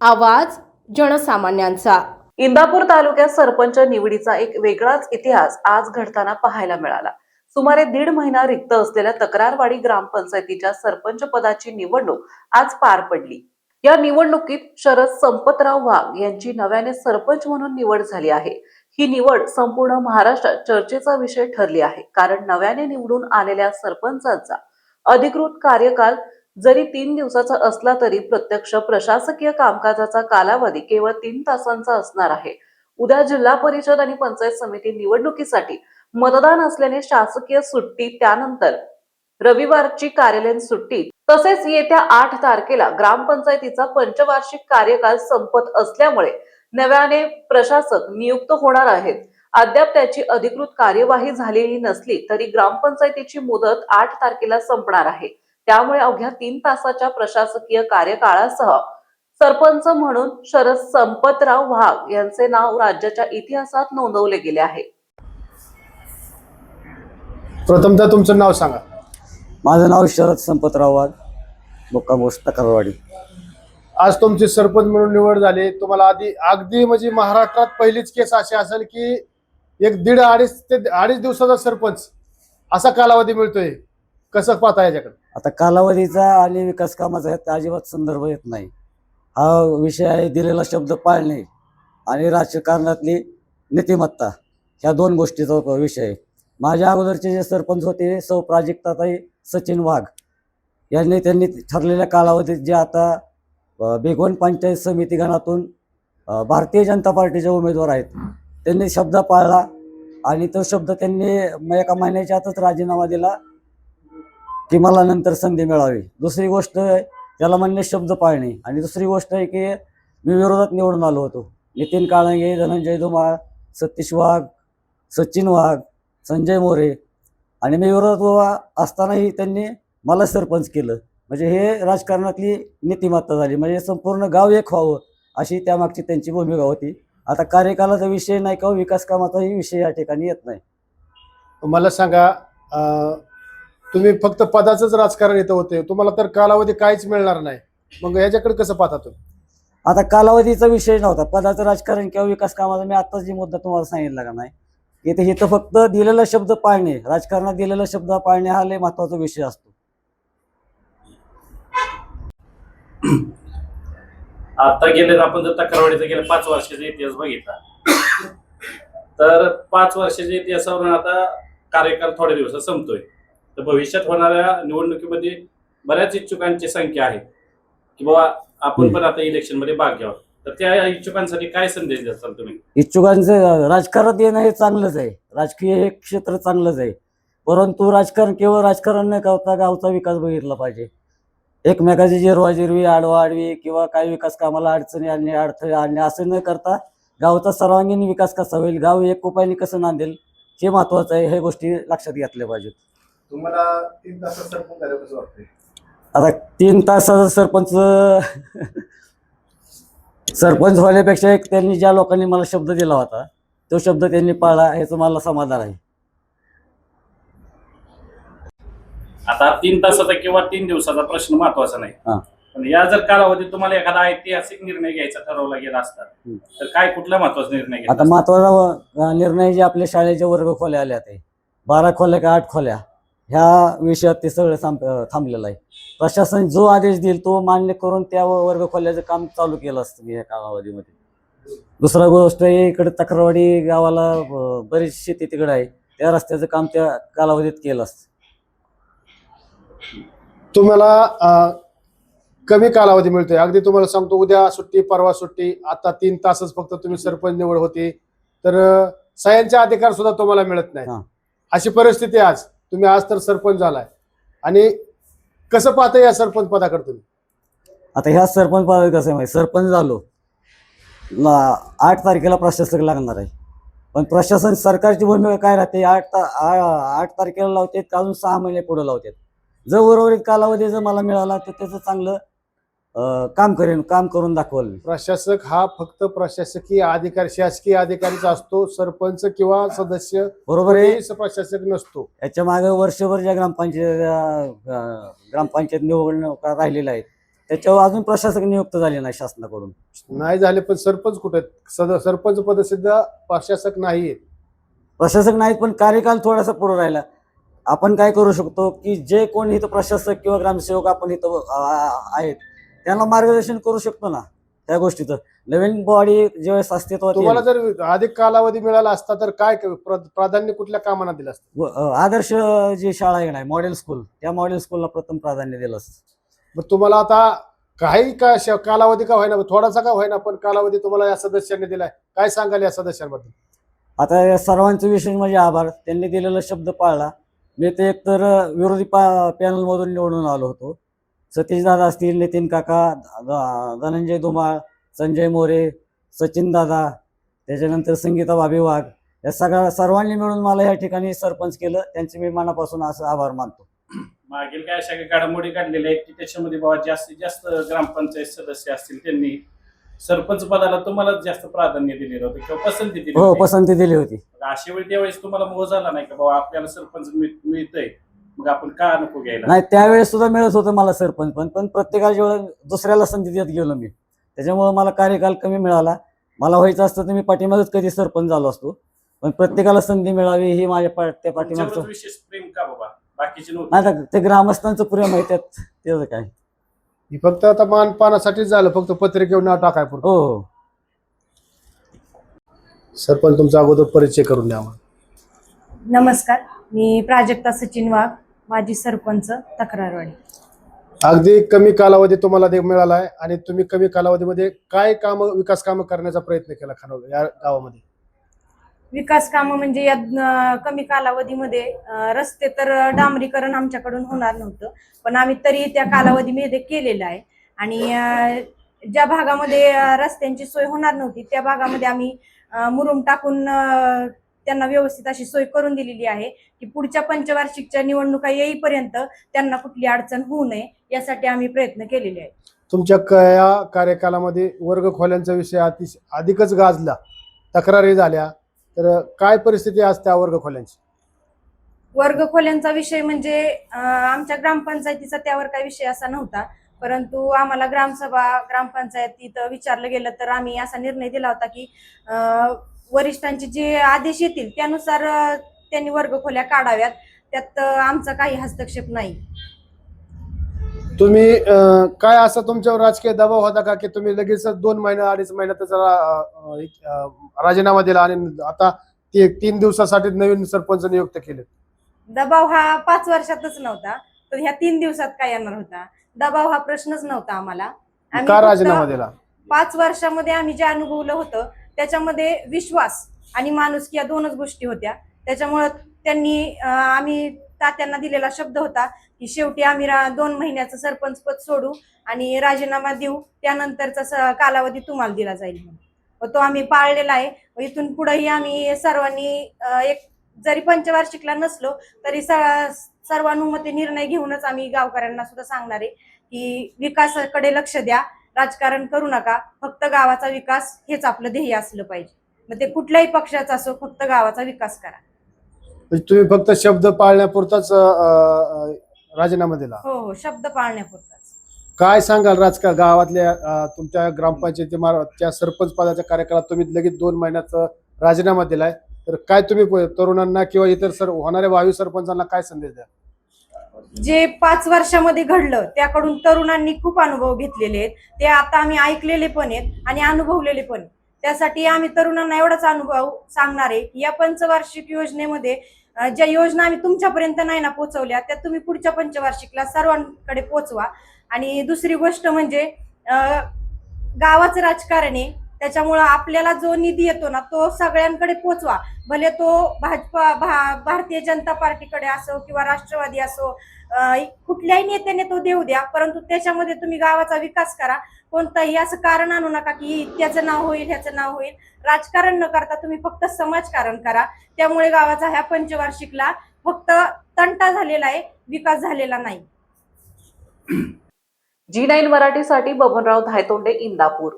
आवाज जनसामान्यांचा. इंदापूर तालुक्यात सरपंच निवडीचा एक वेगळाच इतिहास आज घडताना पाहायला मिळाला. सुमारे दीड महिना रिक्त असलेल्या तक्रारवाडी ग्रामपंचायतीच्या सरपंच पदाची निवडणूक आज पार पडली. या निवडणुकीत शरद संपतराव वाघ यांची नव्याने सरपंच म्हणून निवड झाली आहे. ही निवड संपूर्ण महाराष्ट्रात चर्चेचा विषय ठरली आहे. कारण नव्याने निवडून आलेल्या सरपंचांचा अधिकृत कार्यकाल जरी तीन दिवसाचा असला तरी प्रत्यक्ष प्रशासकीय कामकाजाचा कालावधी केवळ तीन तासांचा असणार आहे. उद्या जिल्हा परिषद आणि पंचायत समिती निवडणुकीसाठी मतदान असल्याने शासकीय सुट्टी त्यानंतर रविवारची कार्यालयीन सुट्टी तसेच येत्या आठ तारखेला ग्रामपंचायतीचा पंचवार्षिक कार्यकाल संपत असल्यामुळे नव्याने प्रशासक नियुक्त होणार आहेत. अद्याप त्याची अधिकृत कार्यवाही झालेली नसली तरी ग्रामपंचायतीची मुदत आठ तारखेला संपणार आहे. त्यामुळे अवघ्या तीन तासाच्या प्रशासकीय कार्यकाळासह सरपंच म्हणून शरद संपतराव वाघ यांचे नाव राज्याच्या इतिहासात नोंदवले गेले आहे. प्रथमतः तुमचं नाव सांगा. माझं नाव शरद संपतराव वाघ मुक्कामोस तक्रारवाडी. आज तुमची सरपंच म्हणून निवड झाली. तुम्हाला आधी अगदी म्हणजे महाराष्ट्रात पहिलीच केस अशी असेल की एक दीड अडीच ते अडीच दिवसाचा सरपंच असा कालावधी मिळतोय. कसं पाहता याच्याकडे? आता कालावधीचा आणि विकास कामाचा ह्यात अजिबात संदर्भ येत नाही. हा विषय आहे दिलेला शब्द पाळणे आणि राजकारणातली नीतिमत्ता ह्या दोन गोष्टीचा विषय आहे. माझ्या अगोदरचे जे सरपंच होते सौ प्राजक्ताताई सचिन वाघ यांनी त्यांनी ठरलेल्या कालावधीत जे आता अ, बेगवन पंचायत समिती गणातून भारतीय जनता पार्टीचे उमेदवार आहेत त्यांनी शब्द पाळला आणि तो शब्द त्यांनी एका महिन्याच्या आतच राजीनामा दिला. की मला नंतर संधी मिळावी. दुसरी गोष्ट त्याला म्हणणे शब्द पाळणे. आणि दुसरी गोष्ट आहे की मी विरोधात निवडून आलो होतो. नितीन काळंगे धनंजय धुमाळ सतीश वाघ सचिन वाघ संजय मोरे. आणि मी विरोधात उभा असतानाही त्यांनी मला सरपंच केलं. म्हणजे हे राजकारणातली नीतिमत्ता झाली. म्हणजे संपूर्ण गाव एक व्हावं अशी त्यामागची त्यांची भूमिका होती. आता कार्यकालाचा विषय नाही का विकास कामाचाही विषय या ठिकाणी येत नाही. मला सांगा तुम्ही फक्त पदाचंच राजकारण इथं होते. तुम्हाला तर कालावधी काहीच मिळणार नाही. मग याच्याकडे कसं पाहता तुम्ही? आता कालावधीचा विषय नव्हता. पदाचं राजकारण किंवा विकास कामाचा मी आत्ताच जी मुद्दा तुम्हाला सांगितला का नाही ते इथं फक्त दिलेला शब्द पाळणे राजकारणात दिलेला शब्द पाळणे हा लय महत्त्वाचा विषय असतो. आता गेले आपण जर तक्रारवाडीचा गेल्या पाच वर्षाचा इतिहास बघितला. तर पाच वर्षाच्या इतिहासावरून आता कार्यकाल थोड्या दिवसात संपतोय. तर भविष्यात होणाऱ्या निवडणुकीमध्ये बऱ्याच इच्छुकांची संख्या आहे. की बाबा आपण पण आता इलेक्शनमध्ये भाग घ्यावा. तर त्या इच्छुकांसाठी काय संदेश द्याल तुम्ही? इच्छुकांचं राजकारणात येणं हे चांगलंच आहे. राजकीय हे क्षेत्र चांगलंच आहे. परंतु राजकारण केवळ राजकारण न करता गावचा विकास बघितला पाहिजे. एकमेकाची जिरवाजिरवी आडवाआडवी किंवा काही विकास कामाला अडचणी आणणे अडथळे आणणे असं न करता गावचा सर्वांगीण विकास कसा होईल? गाव एक उपायाने कसं नांदेल? हे महत्वाचं आहे. हे गोष्टी लक्षात घेतल्या पाहिजेत. तुम्हाला तीन तासात सरपंच झालं कसं वाटतंय? आता तीन तासाचा सरपंच सरपंच होण्यापेक्षा एक त्यांनी ज्या लोकांनी मला शब्द दिला होता तो शब्द त्यांनी पाळला ह्याचं मला समाधान आहे. आता तीन तासाचा किंवा तीन दिवसाचा प्रश्न महत्त्वाचा नाही. हा. पण या जर कालावधीत तुम्हाला एखादा ऐतिहासिक निर्णय घ्यायचा ठरवला गेला असता हम्म. तर काय कुठला महत्त्वाचा निर्णय आता घेतला महत्त्वाचा अं, निर्णय जे आपल्या शाळेच्या वर्ग खोल्या आल्या ते. बारा खोल्या का आठ खोल्या? ह्या विषयात ते सगळं थांब थांबलेलं आहे. प्रशासन जो आदेश देईल तो मान्य करून त्या वर्ग खोल्याचं काम चालू केलं असतं मी या कालावधीमध्ये. दुसरा गोष्ट आहे इकडे तक्रारवाडी गावाला बरीच शेती तिकडे आहे. त्या रस्त्याचं काम त्या कालावधीत केलं असतं. तुम्हाला कमी कालावधी मिळतोय. अगदी तुम्हाला सांगतो उद्या सुट्टी परवा सुट्टी आता तीन तासच फक्त तुम्ही सरपंच निवड होती. तर सह्यांचे अधिकार सुद्धा तुम्हाला मिळत नाही. अशी परिस्थिती आज. तुम्ही आज तर सरपंच झालाय. आणि कसं पाहता या सरपंच पदाकडे तुम्ही? आता ह्या सरपंच पदावर कसं आहे माहिती? सरपंच झालो. ला- आठ तारखेला प्रशासक लागणार आहे. पण प्रशासन सरकारची भूमिका काय राहते? आठ ता आ- आठ तारखेला लावते अजून सहा महिने पुढे लावतात जर उर्वरित कालावधी जर मला मिळाला तर त्याचं चांगलं काम करेन काम करून दाखवल. प्रशासक हा फक्त प्रशासकीय अधिकारी शासकीय अधिकारीच असतो सरपंच किंवा सदस्य बरोबर आहे. प्रशासक नसतो. याच्या मागे वर्षभर ज्या ग्रामपंचायत ग्रामपंचायत निवडणुका राहिलेल्या आहेत त्याच्यावर अजून प्रशासक नियुक्त झाले नाही शासनाकडून. नाही झाले पण सरपंच कुठे सरपंच पद सुद्धा प्रशासक नाहीये प्रशासक नाहीत पण कार्यकाल थोडासा पुढे राहिला. आपण काय करू शकतो की जे कोण इथं प्रशासक किंवा ग्रामसेवक आपण इथं आहेत त्यांना मार्गदर्शन करू शकतो ना त्या गोष्टीचं. नवीन बॉडी ज्यावेळेस अस्तित्वात येईल, तुम्हाला जर अधिक कालावधी मिळाला असता तर काय प्र- प्राधान्य कुठल्या कामाला दिलं असतं? व- अ, आदर्श जी शाळा आहे नाही मॉडेल स्कूल त्या मॉडेल स्कूलला प्रथम प्राधान्य दिलं असतं. मग तुम्हाला आता काही का श- कालावधी का होईना थोडासा का होईना पण कालावधी तुम्हाला या सदस्यांनी दिलाय. काय सांगाल या सदस्यांबद्दल? आता या सर्वांचे विशेष म्हणजे आभार. त्यांनी दिलेला शब्द पाळला. मी ते एकतर विरोधी पा पॅनलमधून निवडून आलो होतो. सतीश दादा असतील नितीन काका धनंजय धुमाळ संजय मोरे सचिन दादा त्याच्यानंतर संगीता भाभी वाघ या सगळ्या सर्वांनी मिळून मला या ठिकाणी सरपंच केलं. त्यांचे मी मनापासून असं आभार मानतो. मागील काय अशा काही घडामोडी काढलेल्या आहेत की त्याच्यामध्ये बाबा जास्तीत जास्त ग्रामपंचायत सदस्य असतील त्यांनी सरपंच पदाला तुम्हाला जास्त प्राधान्य दिलेलं होतं किंवा पसंती दिली हो. पसंती दिली होती. अशा वेळी त्यावेळेस तुम्हाला मोह झाला नाही का बाबा आपल्याला सरपंच मिळ- मिळतंय? मग आपण का नको घ्यायला? नाही त्यावेळेस सुद्धा मिळत होतं मला सरपंच पण पण प्रत्येकाच्या वेळेस दुसऱ्याला संधी देत गेलो मी. त्याच्यामुळे मला कार्यकाल कमी मिळाला. मला व्हायचं असतं तर मी पाठीमागच कधी सरपंच झालो असतो. पण प्रत्येकाला संधी मिळावी ही माझ्या पा- त्या पाठीमागचं तुमच्यावरच विशेष प्रेम का बाबा? बाकीचे नाही ते ग्रामस्थांचं प्रेम आहे त्यात त्याचं काय? ही फक्त आता मानपानासाठीच झालं फक्त पत्रिकेवर नाव टाकाय पुरतं. हो हो. सरपंच तुमचा अगोदर परिचय करून द्या आम्हाला. नमस्कार. मी प्राजक्ता सचिन वाघ माजी सरपंच तक्रारवाडी. अगदी कमी कालावधी तुम्हाला ते मिळाला आहे आणि तुम्ही कमी कालावधीमध्ये काय काम विकास कामं करण्याचा प्रयत्न केला खानोल या गावामध्ये? विकास कामं म्हणजे या अं, कमी कालावधीमध्ये अं, रस्ते तर डांबरीकरण आमच्याकडून होणार नव्हतं पण आम्ही तरी त्या कालावधीमध्ये केलेलं आहे. आणि अं, ज्या भागामध्ये अं, रस्त्यांची सोय होणार नव्हती त्या भागामध्ये आम्ही अं, मुरुम टाकून अं, त्यांना व्यवस्थित अशी सोय करून दिलेली आहे की पुढच्या पंचवार्षिकच्या निवडणुका येईपर्यंत त्यांना कुठली अडचण होऊ नये यासाठी आम्ही प्रयत्न केलेले आहेत. तुमच्या या कार्यकालामध्ये वर्ग खोल्यांचा विषय अतिशय अधिकच गाजला. तक्रारी झाल्या. तर काय परिस्थिती असते त्या वर्ग खोल्यांची वर्ग खोल्यांचा विषय म्हणजे आमच्या ग्रामपंचायतीचा त्यावर काही विषय असा नव्हता. परंतु आम्हाला ग्रामसभा ग्रामपंचायतीत विचारलं गेलं तर आम्ही असा निर्णय दिला होता की वरिष्ठांचे जे आदेश येतील त्यानुसार त्यांनी वर्ग खोल्या काढाव्यात. त्यात आमचा काही हस्तक्षेप नाही. तुम्ही अं, काय असं तुमच्यावर राजकीय दबाव होता का की तुम्ही लगेच दोन महिने अडीच महिन्यातच रा- अं, अं, राजीनामा दिला आणि आता ते तीन दिवसासाठी नवीन सरपंच नियुक्त केले दबाव हा पाच वर्षातच नव्हता. तर ह्या तीन दिवसात काय येणार होता? दबाव हा प्रश्नच नव्हता आम्हाला. आम्ही का फक्त- राजीनामा दिला? पाच वर्षामध्ये आम्ही जे अनुभवलं होतं त्याच्यामध्ये विश्वास आणि माणुसकी या दोनच गोष्टी होत्या. त्याच्यामुळं त्यांनी आम्ही तात्यांना दिलेला शब्द होता की शेवटी आम्ही रा- दोन महिन्याचं सरपंच पद सोडू आणि राजीनामा देऊ. त्यानंतरचा स- कालावधी तुम्हाला दिला जाईल म्हणून. व तो आम्ही पाळलेला आहे. व इथून पुढेही आम्ही सर्वांनी एक जरी पंचवार्षिकला नसलो तरी स- सर्वानुमते निर्णय घेऊनच आम्ही गावकऱ्यांना सुद्धा सांगणार आहे की विकासाकडे लक्ष द्या. राजकारण करू नका. फक्त गावाचा विकास हेच आपलं ध्येय असलं पाहिजे. मग ते कुठल्याही पक्षाचा असो फक्त गावाचा विकास करा. म्हणजे तुम्ही फक्त शब्द पाळण्यापुरताच अं, राजीनामा दिला. हो हो शब्द पाळण्यापुरताच. काय सांगाल राजकारण? गावातल्या अं, तुमच्या ग्रामपंचायती सरपंच पदाच्या कार्यकाळात तुम्ही लगेच दोन महिन्याचा राजीनामा दिलाय. तर काय तुम्ही प- तरुणांना किंवा इतर सर होणाऱ्या भावी सरपंचांना काय संदेश द्या जे पाच वर्षामध्ये घडलं त्याकडून तरुणांनी खूप अनुभव घेतलेले आहेत. ते आता आम्ही ऐकलेले पण आहेत आणि अनुभवलेले पण आहेत. त्यासाठी आम्ही तरुणांना एवढाच अनुभव सांगणार आहे. की या पंचवार्षिक योजनेमध्ये ज्या योजना आम्ही तुमच्यापर्यंत नाही ना पोहोचवल्या त्या तुम्ही पुढच्या पंचवार्षिकला सर्वांकडे पोचवा. आणि दुसरी गोष्ट म्हणजे गावाचं राजकारण आहे. त्याच्यामुळं आपल्याला जो निधी येतो ना तो सगळ्यांकडे पोचवा. भले तो भाजपा भा, भारतीय जनता पार्टीकडे असो किंवा राष्ट्रवादी असो कुठल्याही नेत्याने तो देऊ द्या परंतु त्याच्यामध्ये तुम्ही गावाचा विकास करा. कोणतंही असं कारण आणू नका की त्याचं नाव होईल ह्याचं नाव होईल. राजकारण न करता तुम्ही फक्त समाजकारण करा. त्यामुळे गावाचा ह्या पंचवार्षिकला फक्त तंटा झालेला आहे विकास झालेला नाही. जी नाईन मराठीसाठी बबनराव धायतोंडे इंदापूर.